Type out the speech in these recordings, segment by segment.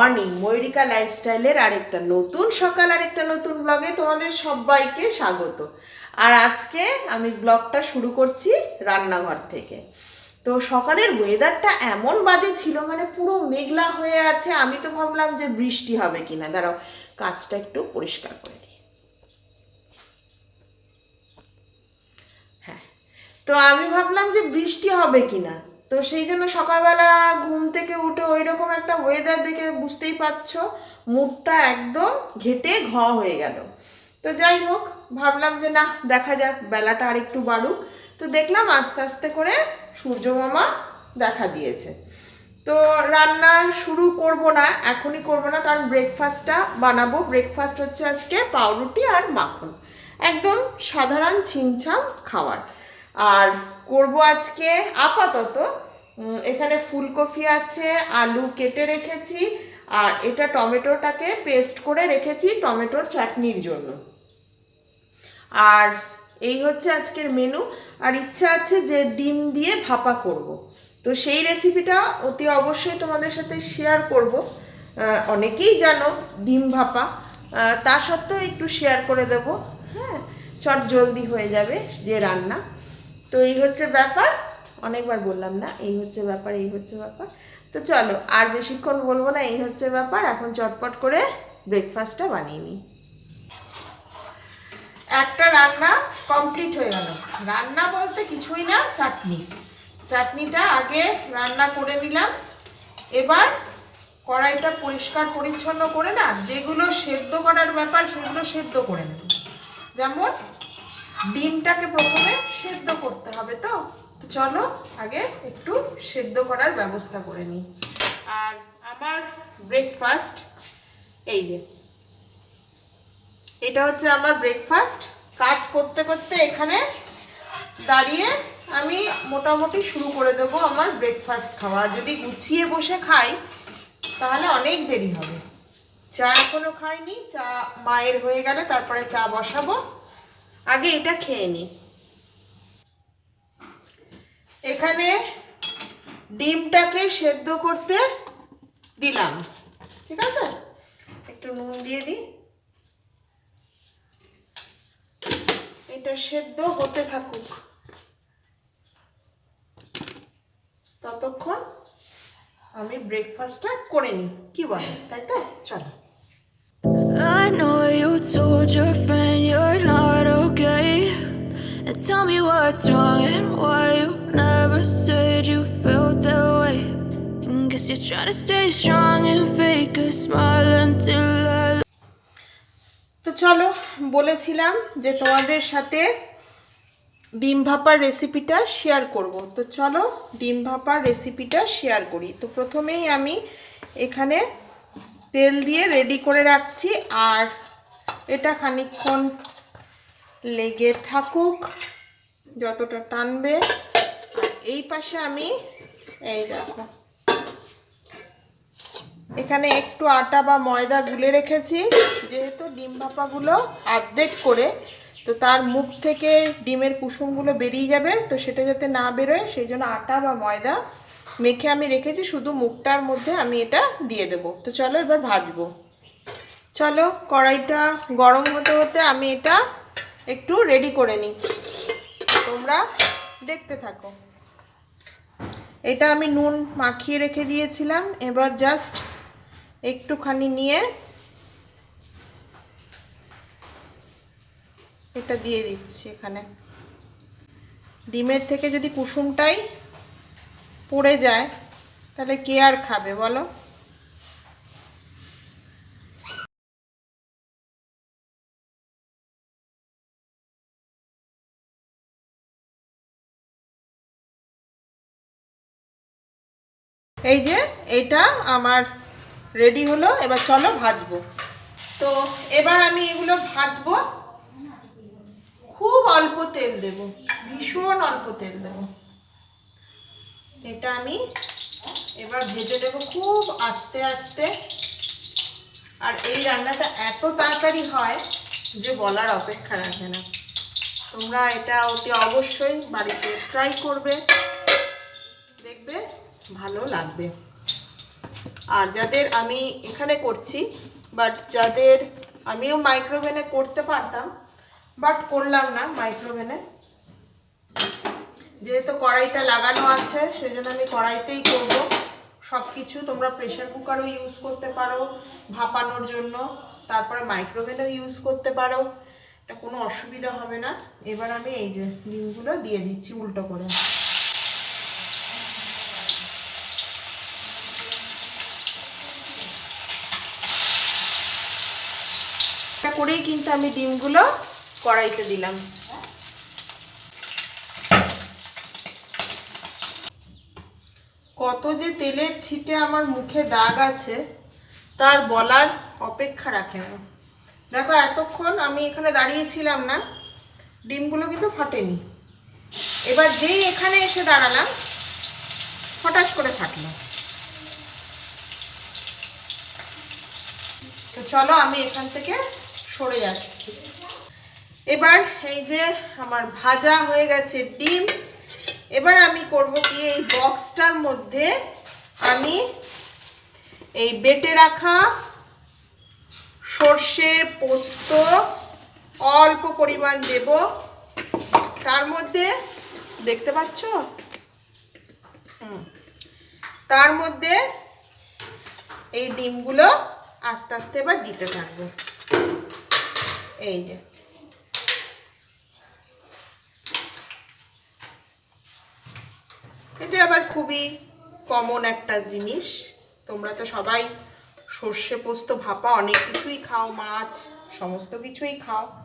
Morning ময়ূরিকা লাইফস্টাইলের আরেকটা নতুন সকাল, আরেকটা নতুন ব্লগে তোমাদের সবাইকে স্বাগত। আর আজকে আমি ব্লগটা শুরু করছি রান্নাঘর থেকে। তো সকালের ওয়েদারটা এমন বাজে ছিল মানে পুরো মেঘলা হয়ে আছে, আমি তো ভাবলাম যে বৃষ্টি হবে কিনা। দাঁড়াও, কাজটা একটু পরিষ্কার করে দিই। হ্যাঁ তো আমি ভাবলাম যে বৃষ্টি হবে কিনা। তো সেই জন্য সকালবেলা ঘুম থেকে উঠে ওই রকম একটা ওয়েদার দেখে বুঝতেই পারছ, মুডটা একদম ঘেটে ঘ হয়ে গেল। তো যাই হোক, ভাবলাম যে না, দেখা যাক, বেলাটা আর একটু বাড়ুক। তো দেখলাম আস্তে আস্তে করে সূর্য মামা দেখা দিয়েছে। তো রান্না শুরু করব না, এখনই করব না, কারণ ব্রেকফাস্টটা বানাবো। ব্রেকফাস্ট হচ্ছে আজকে পাউরুটি আর মাখন। একদম সাধারণ ছিমছাম খাবার আর করব আজকে আপাতত এখানে ফুলকপি আছে, আলু কেটে রেখেছি, আর এটা টমেটোটাকে পেস্ট করে রেখেছি টমেটোর চাটনির জন্য। আর এই হচ্ছে আজকের মেনু আর ইচ্ছা আছে যে ডিম দিয়ে ভাপা করব। তো সেই রেসিপিটা অতি অবশ্যই তোমাদের সাথে শেয়ার করব। অনেকেই জানো ডিম ভাপা। তা সত্ত্বেও একটু শেয়ার করে দেব। হ্যাঁ চট জলদি হয়ে যাবে যে রান্না। তো এই হচ্ছে ব্যাপার। অনেকবার বললাম না, এই হচ্ছে ব্যাপার, এই হচ্ছে ব্যাপার। তো চলো, আর বেশিক্ষণ বলব না, এই হচ্ছে ব্যাপার, এখন চটপট করে ব্রেকফাস্টটা বানিয়ে নিই। একটা রান্না কমপ্লিট হয়ে গেল। রান্না বলতে কিছুই না, চাটনি। চাটনিটা আগে রান্না করে নিলাম। এবার কড়াইটা পরিষ্কার, পরিচ্ছন্ন করে না, যেগুলো সেদ্ধ করার ব্যাপার, সেগুলো সেদ্ধ করে নেব। যেমন ডিমটাকে প্রথমে সেদ্ধ করতে হবে তো? তো চলো আগে একটু সেদ্ধ করার ব্যবস্থা করে নিই। আর আমার ব্রেকফাস্ট এই যে। এটা হচ্ছে আমার ব্রেকফাস্ট কাজ করতে করতে এখানে দাঁড়িয়ে আমি মোটামুটি শুরু করে দেবো আমার ব্রেকফাস্ট খাওয়া। যদি গুছিয়ে বসে খাই, তাহলে অনেক দেরি হবে। চা এখনও খাইনি, চা মায়ের হয়ে গেলে তারপরে চা বসাবো। আগে এটা খেয়ে নিই। এখানে ডিমটাকে সেদ্ধ করতে দিলাম। ঠিক আছে? একটু নুন দিয়ে দিই। এটা সেদ্ধ হতে থাকুক। ততক্ষণ আমি ব্রেকফাস্টটা করে নিই। কি বলে? তাই তো? চলো। I know you told your friend you're not okay. And tell me what's wrong and why you You're trying to stay strong and fake a smile until I তো চলো, বলেছিলাম যে তোমাদের সাথে ডিম ভাপার রেসিপিটা শেয়ার করব। তো চলো, ডিম ভাপার রেসিপিটা শেয়ার করি। তো প্রথমেই আমি এখানে তেল দিয়ে রেডি করে রাখছি। আর এটা খানিকক্ষণ লেগে থাকুক, যতটা টানবে। এই পাশে আমি, এই দেখো এখানে একটু আটা বা ময়দা গুলে রেখেছি, যেহেতু ডিম ভাপাগুলো অর্ধেক করে, তো তার মুখ থেকে ডিমের কুসুমগুলো বেরিয়ে যাবে, তো সেটা যাতে না বেরোয়, সেই জন্য আটা বা ময়দা মেখে আমি রেখেছি, শুধু মুখটার মধ্যে আমি এটা দিয়ে দেব। তো চলো এবার ভাজবো। চলো কড়াইটা গরম হতে হতে আমি এটা একটু রেডি করে নিই। তোমরা দেখতে থাকো। এটা আমি নুন মাখিয়ে রেখে দিয়েছিলাম, এবার জাস্ট একটুখানি নিয়ে এটা দিয়ে দিচ্ছি এখানে। ডিমের থেকে যদি কুসুমটাই পড়ে যায়, তাহলে কে আর খাবে বলো? এই যে, এটা আমার রেডি হলো, এবার চলো ভাজবো। তো এবার আমি এগুলো ভাজবো। খুব অল্প তেল দেব, ভীষণ অল্প তেল দেব। এটা আমি এবার ভেজে দেব খুব আস্তে আস্তে। আর এই রান্নাটা এত তাড়াতাড়ি হয় যে বলার অপেক্ষা রাখে না। তোমরা এটা অতি অবশ্যই বাড়িতে ট্রাই করবে। দেখবে ভালো লাগবে। আর যাদের আমি এখানে করছি বাট যাদের আমিও মাইক্রোওভেনে করতে পারতাম বাট করলাম না মাইক্রোওভেনে যেহেতু কড়াইটা লাগানো আছে, সেজন্য আমি কড়াইতেই করব। সব কিছু তোমরা প্রেশার কুকারও ইউজ করতে পারো ভাপানোর জন্য, তারপরে মাইক্রোওভেনও ইউজ করতে পারো। এটা কোনো অসুবিধা হবে না। এবার আমি এই যে ডিমগুলো দিয়ে দিচ্ছি উল্টো করে। এটা করেই কিন্তু আমি ডিমগুলো কড়াইতে দিলাম। কত যে তেলের ছিটে আমার মুখে দাগ আছে, তার বলার অপেক্ষা রাখে না। দেখো, এতক্ষণ আমি এখানে দাঁড়িয়েছিলাম না, ডিমগুলো কিন্তু ফাটেনি। এবার যেই এখানে এসে দাঁড়ালাম, হঠাৎ করে ফাটলো। তো চলো, আমি এখান থেকে সরে যাচ্ছি। এবার এই যে আমার ভাজা হয়ে গেছে ডিম, এবার আমি করব কি, এই বক্সটার মধ্যে আমি এই বেটে রাখা সর্ষে পোস্ত অল্প পরিমাণ দেব। তার মধ্যে, দেখতে পাচ্ছ। তার মধ্যে এই ডিমগুলো আস্তে আস্তে এবার দিতে থাকব। এই যে। এটা আবার খুবই কমন একটা জিনিস। তোমরা তো সবাই সর্ষে পোস্ত, ভাপা অনেক কিছুই খাও, মাছ, সমস্ত কিছুই খাও।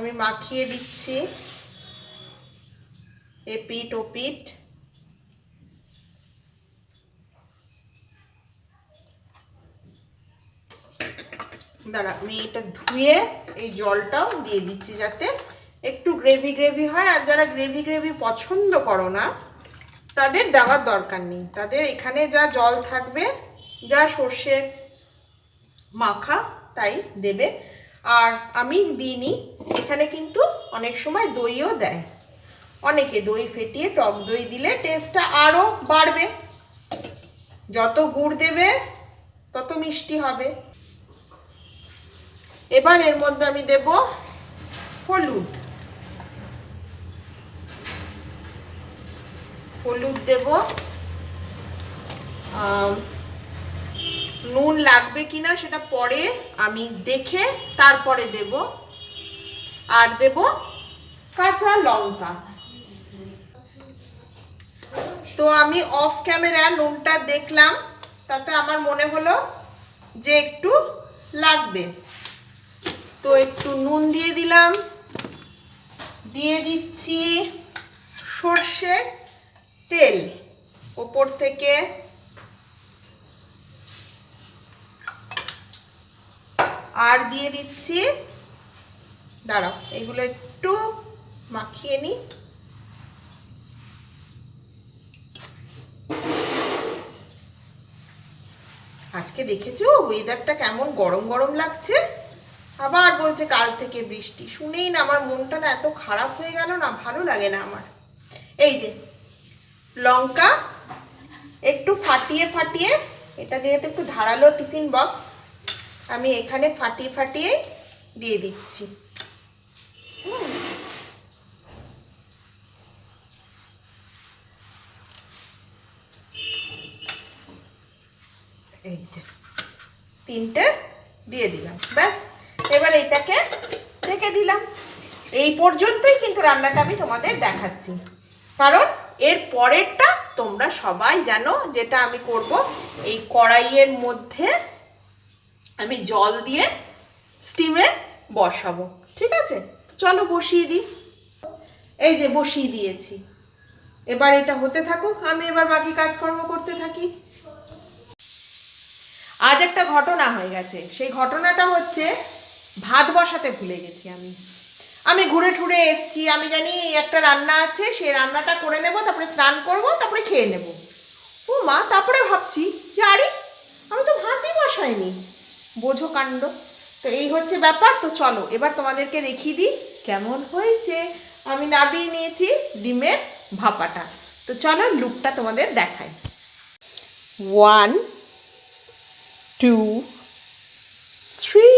আমি মাখিয়ে দিচ্ছি। এপিট ওপিট দাঁড়া, আমি এটা ধুয়ে এই জলটাও দিয়ে দিচ্ছি যাতে একটু গ্রেভি গ্রেভি হয়। আর যারা গ্রেভি গ্রেভি পছন্দ করো না, তাদের দেওয়ার দরকার নেই। তাদের এখানে যা জল থাকবে, যা সর্ষের মাখা, তাই দেবে। আর আমি দিইনি। এখানে কিন্তু অনেক সময় দইও দেয়। অনেকে দই ফেটিয়ে টক দই দিলে টেস্টটা আরও বাড়বে। যত গুড় দেবে, তত মিষ্টি হবে। এবার এর মধ্যে আমি দেব হলুদ। হলুদ দেব নুন লাগবে কিনা সেটা পরে আমি দেখে তারপরে দেব। আর দেব কাঁচা লঙ্কা। তো আমি অফ ক্যামেরা নুনটা দেখলাম, তাতে আমার মনে হলো যে একটু লাগবে। তো একটু নুন দিয়ে দিলাম। দিয়ে দিচ্ছি সর্ষের তেল। ওপর থেকে আর দিয়ে দিচ্ছি, দাঁড়াও, এগুলো একটু মাখিয়ে নিই। আজকে দেখেছ? ওয়েদারটা কেমন গরম গরম লাগছে? আবার বলছে কাল থেকে বৃষ্টি। শুনেই না, আমার মনটা না এত খারাপ হয়ে গেল না, ভালো লাগে না আমার। এই যে, লঙ্কা, একটু ফাটিয়ে ফাটিয়ে, এটা যেহেতু একটু ধারালো টিফিন বক্স আমি এখানে ফাটিয়ে ফাটিয়ে দিয়ে দিচ্ছি। তিনটে দিয়ে দিলাম। ব্যাস, এবার এটাকে রেখে দিলাম। এই পর্যন্তই কিন্তু রান্নাটা আমি তোমাদের দেখাচ্ছি। কারণ এর পরেরটা তোমরা সবাই জানো যেটা আমি করব এই কড়াইয়ের মধ্যে আমি জল দিয়ে স্টিমে বসাবো, ঠিক আছে? চলো বসিয়ে দিই। এই যে বসিয়ে দিয়েছি। এবার এটা হতে থাকুক, আমি এবার বাকি কাজকর্ম করতে থাকি। আজ একটা ঘটনা হয়ে গেছে। সেই ঘটনাটা হচ্ছে, ভাত বসাতে ভুলে গেছি আমি। আমি ঘুরে ঠুরে এসছি, আমি জানি একটা রান্না আছে, সেই রান্নাটা করে নেব, তারপরে স্নান করব, তারপরে খেয়ে নেব। ও মা, তারপরে ভাবছি যে আরে, আমি তো ভাতই বসাইনি। বোঝো কাণ্ড। তো এই হচ্ছে ব্যাপার, তো চলো, এবার তোমাদেরকে দেখিয়ে দিই কেমন হয়েছে। আমি নাবিয়ে নিয়েছি ডিমের ভাপাটা। তো চলো, লুকটা তোমাদের দেখাই। ওয়ান টু থ্রি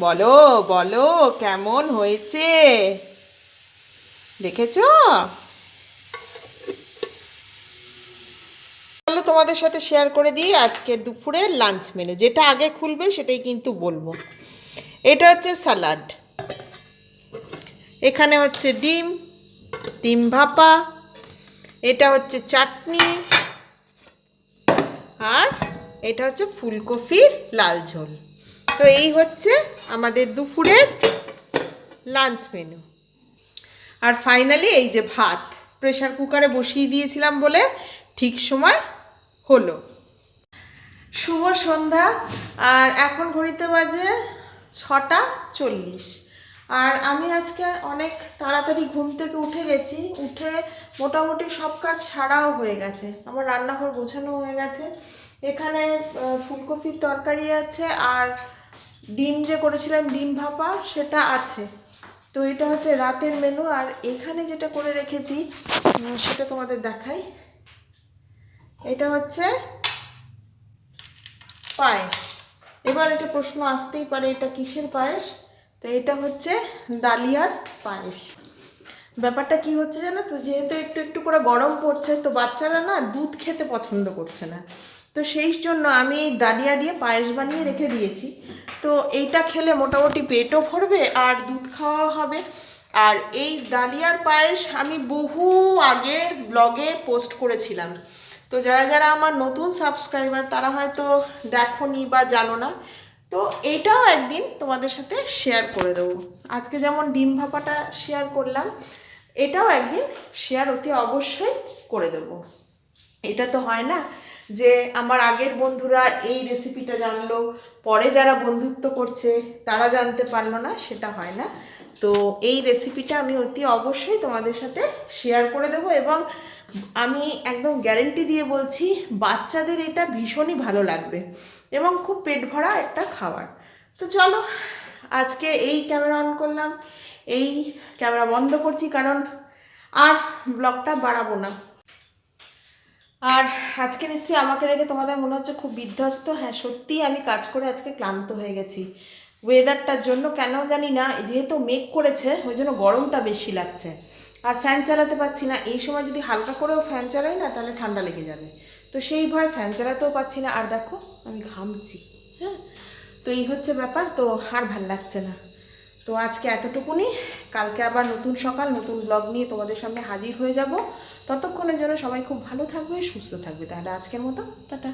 বলো বলো, কেমন হয়েছে? দেখেছ? তোমাদের সাথে শেয়ার করে দিই আজকের দুপুরের লাঞ্চ মেনু যেটা আগে খুলবে, সেটাই কিন্তু বলব। এটা হচ্ছে স্যালাড এখানে হচ্ছে ডিম ডিম ভাপা, এটা হচ্ছে চাটনি, আর এটা হচ্ছে ফুলকপির লাল ঝোল। তো এই হচ্ছে আমাদের দুপুরের লাঞ্চ মেনু আর ফাইনালি এই যে ভাত। প্রেশার কুকারে বসিয়ে দিয়েছিলাম বলে ঠিক সময় হলো। শুভ সন্ধ্যা, আর এখন ঘড়িতে বাজে ছটা চল্লিশ। আর আমি আজকে অনেক তাড়াতাড়ি ঘুম থেকে উঠে গেছি, উঠে মোটামুটি সব কাজ ছাড়াও হয়ে গেছে। আমার রান্নাঘর গোছানো হয়ে গেছে। এখানে ফুলকপির তরকারি আছে, আর ডিম যে করেছিলাম, ডিম ভাপা, সেটা আছে। তো এটা হচ্ছে রাতের মেনু আর এখানে যেটা করে রেখেছি সেটা তোমাদের দেখাই। এটা হচ্ছে পায়েস। এবার এটা প্রশ্ন আসতেই পারে, এটা কিসের পায়েস? তো এটা হচ্ছে ডালিয়ার পায়েস। ব্যাপারটা কি হচ্ছে জানো তো, যেহেতু একটু একটু করে গরম পড়ছে, তো বাচ্চারা না দুধ খেতে পছন্দ করছে না। তো সেই জন্য আমি এই ডালিয়া দিয়ে পায়েস বানিয়ে রেখে দিয়েছি। তো এইটা খেলে মোটামুটি পেটও ভরবে আর দুধ খাওয়া হবে। আর এই ডালিয়ার পায়েস আমি বহু আগে ব্লগে পোস্ট করেছিলাম। তো যারা যারা আমার নতুন সাবস্ক্রাইবার, তারা হয়তো দেখোনি বা জানো না। তো এইটাও একদিন তোমাদের সাথে শেয়ার করে দেবো। আজকে যেমন ডিম ভাপাটা শেয়ার করলাম, এটাও একদিন শেয়ার অতি অবশ্যই করে দেবো। এটা তো হয় না যে আমার আগের বন্ধুরা এই রেসিপিটা জানলো, পরে যারা বন্ধুত্ব করছে, তারা জানতে পারল না, সেটা হয় না। তো এই রেসিপিটা আমি অতি অবশ্যই তোমাদের সাথে শেয়ার করে দেবো এবং আমি একদম গ্যারেন্টি দিয়ে বলছি, বাচ্চাদের এটা ভীষণই ভালো লাগবে এবং খুব পেট ভরা একটা খাবার। তো চলো, আজকে এই ক্যামেরা অন করলাম, এই ক্যামেরা বন্ধ করছি কারণ আর ব্লগটা বাড়াবো না। আর আজকে নিশ্চয়ই আমাকে দেখে তোমাদের মনে হচ্ছে খুব বিধ্বস্ত। হ্যাঁ সত্যিই আমি কাজ করে আজকে ক্লান্ত হয়ে গেছি। ওয়েদারটার জন্য কেন জানি না, যেহেতু মেঘ করেছে, ওই জন্য গরমটা বেশি লাগছে। আর ফ্যান চালাতে পারছি না। এই সময় যদি হালকা করেও ফ্যান চালাই না, তাহলে ঠান্ডা লেগে যাবে। তো সেই ভয় ফ্যান চালাতেও পারছি না। আর দেখো, আমি ঘামছি হ্যাঁ? তো এই হচ্ছে ব্যাপার। তো আর ভালো লাগছে না। তো আজকে এতটুকুনি। কালকে আবার নতুন সকাল, নতুন ব্লগ নিয়ে তোমাদের সামনে হাজির হয়ে যাব। ততক্ষণের জন্য সবাই খুব ভালো থাকবে, সুস্থ থাকবে। তাহলে আজকের মতো, টাটা।